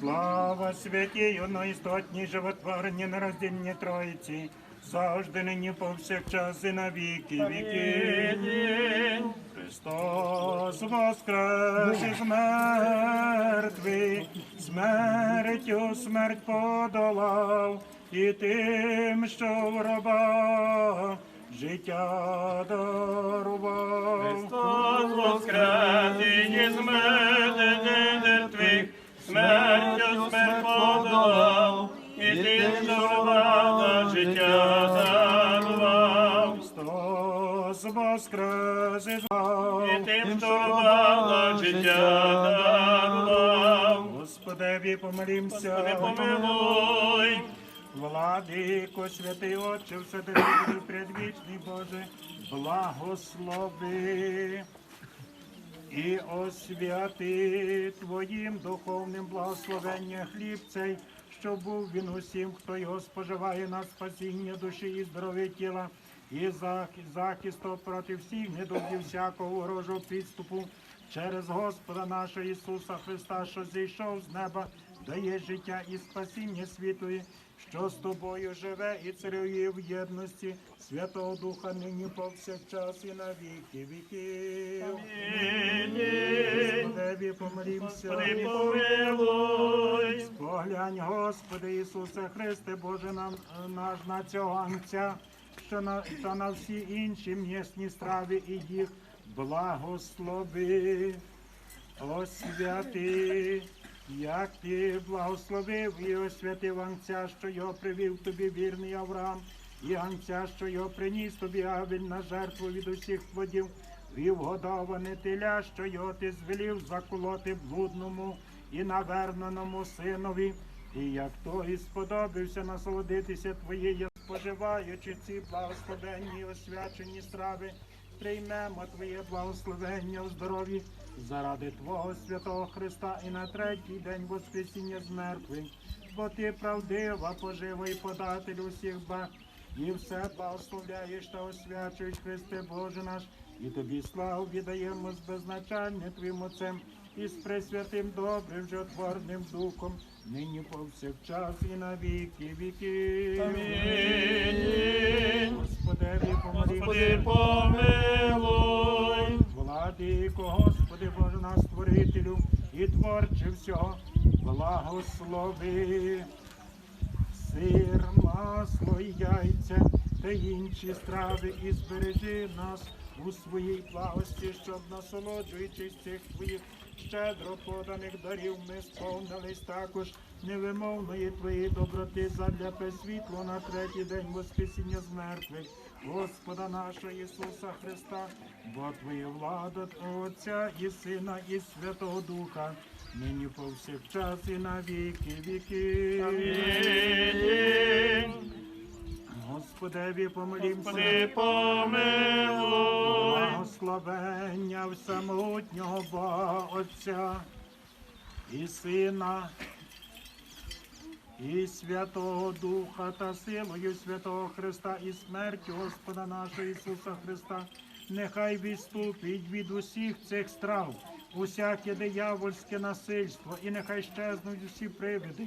Слава святій, одноістотній животворенні нероздільні Троїці, завжди нині повсякчас і на віки віки. Христос воскрес із мертвих, смертю смерть подолав, і тим, що в раба життя дарував. Христос воскрес із мертвих, Що рвала життя дарував. Господеві помолімся. Господи, помилуй. Владико, святий Отче, Вседержителю, предвічний Боже, благослови і освяти Твоїм духовним благословення хліб цей, щоб був він усім, хто його споживає на спасіння душі і здоров'я тіла, і зах- захисту проти всіх недугів всякого ворожого підступу через Господа нашого Ісуса Христа, що зійшов з неба, дає життя і спасіння світові, що з тобою живе і царює в єдності Святого Духа нині повсякчас і на віки віків. Господеві помолімся. Господи, помилуй. Поглянь, Господи Ісусе Христе, Боже нам наш на цього анця, що на, що на всі інші м'ясні страви і їх благослови, освяти, як ти благословив і освятив анця, що його привів тобі вірний Авраам, і анця, що його приніс тобі Авель на жертву від усіх плодів, і вгодоване теля, що його ти звелів заколоти блудному і наверненому синові, і як той сподобався насолодитися твоєю, споживаючи ці благословенні освячені страви, приймемо Твоє благословення у здоров'ї заради Твого святого Христа і на третій день Воскресіння з мертвих, бо Ти правдива, пожива податель усіх благ, і все благословляєш та освячуєш Христе Боже наш, і тобі славу віддаємо з безначальним Твоїм Отцем і з пресвятим добрим жотворним духом, нині повсякчас і на віки віки. Амінь. Господеві Господи, помилуй. Владико, Господи Боже наш Створителю і творче всього, благослови. Сир, масло і яйця та інші страви і збережи нас у своїй благості, щоб насолоджуючись цих твоїх щедро поданих дарів, ми сповнились також невимовної твоєї доброти задля пресвітло на третій день Воскресіння з мертвих, Господа нашого Ісуса Христа, бо Твоя влада Отця і Сина, і Святого Духа, нині повсякчас і на віки віки. Амінь. Господеві помолімся. Господи, помилуй. Благословення всемогутнього Бога Отця і Сина, і Святого Духа та силою Святого Христа і смертю Господа нашого Ісуса Христа, нехай відступить від усіх цих страв, усяке диявольське насильство, і нехай щезнуть усі привиди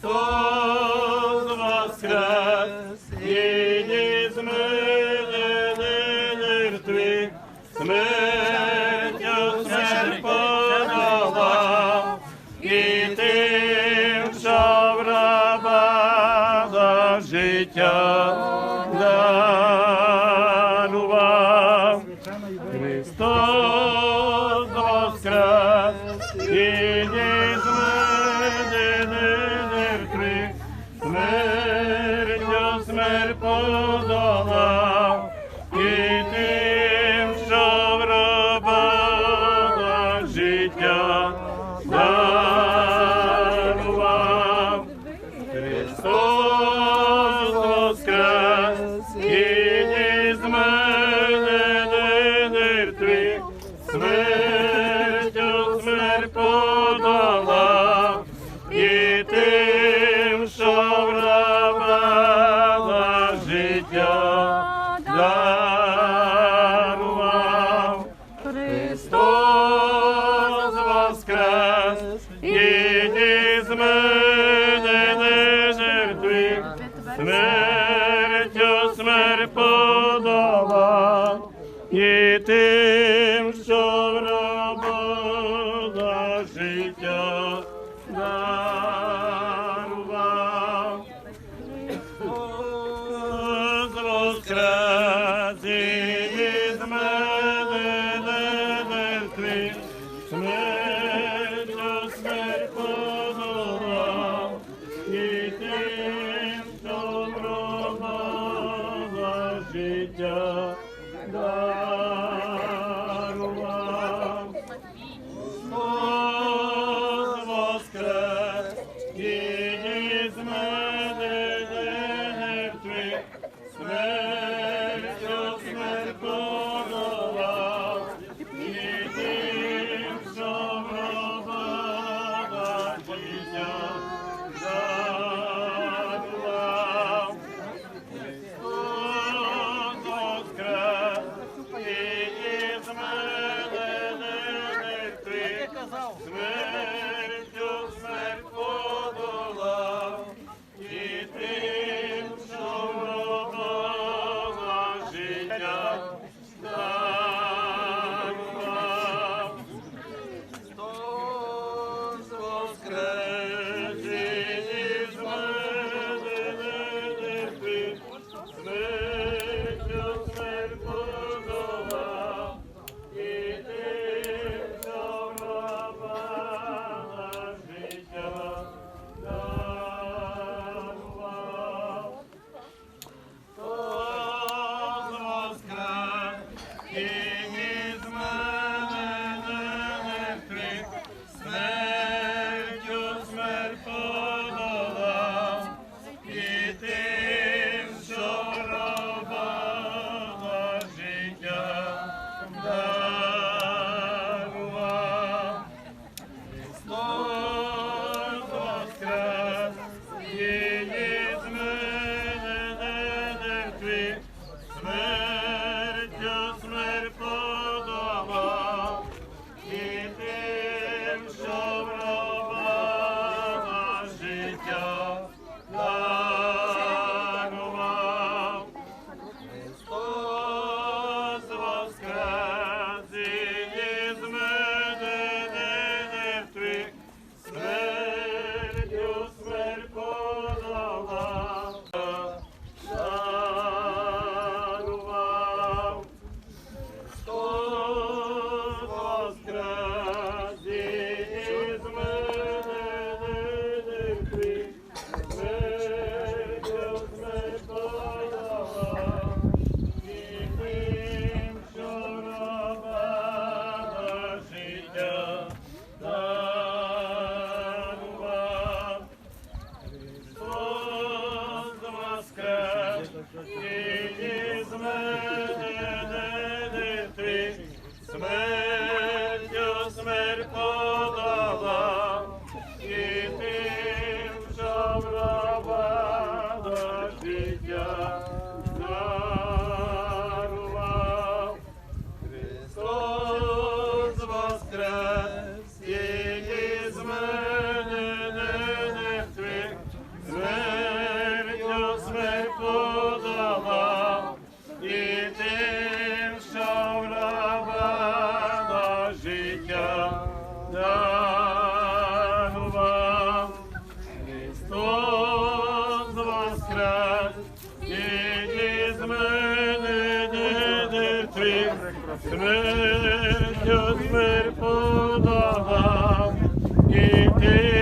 Христос воскрес! Життя подолав, і тим, житві, смерть, смерть подала, і ти.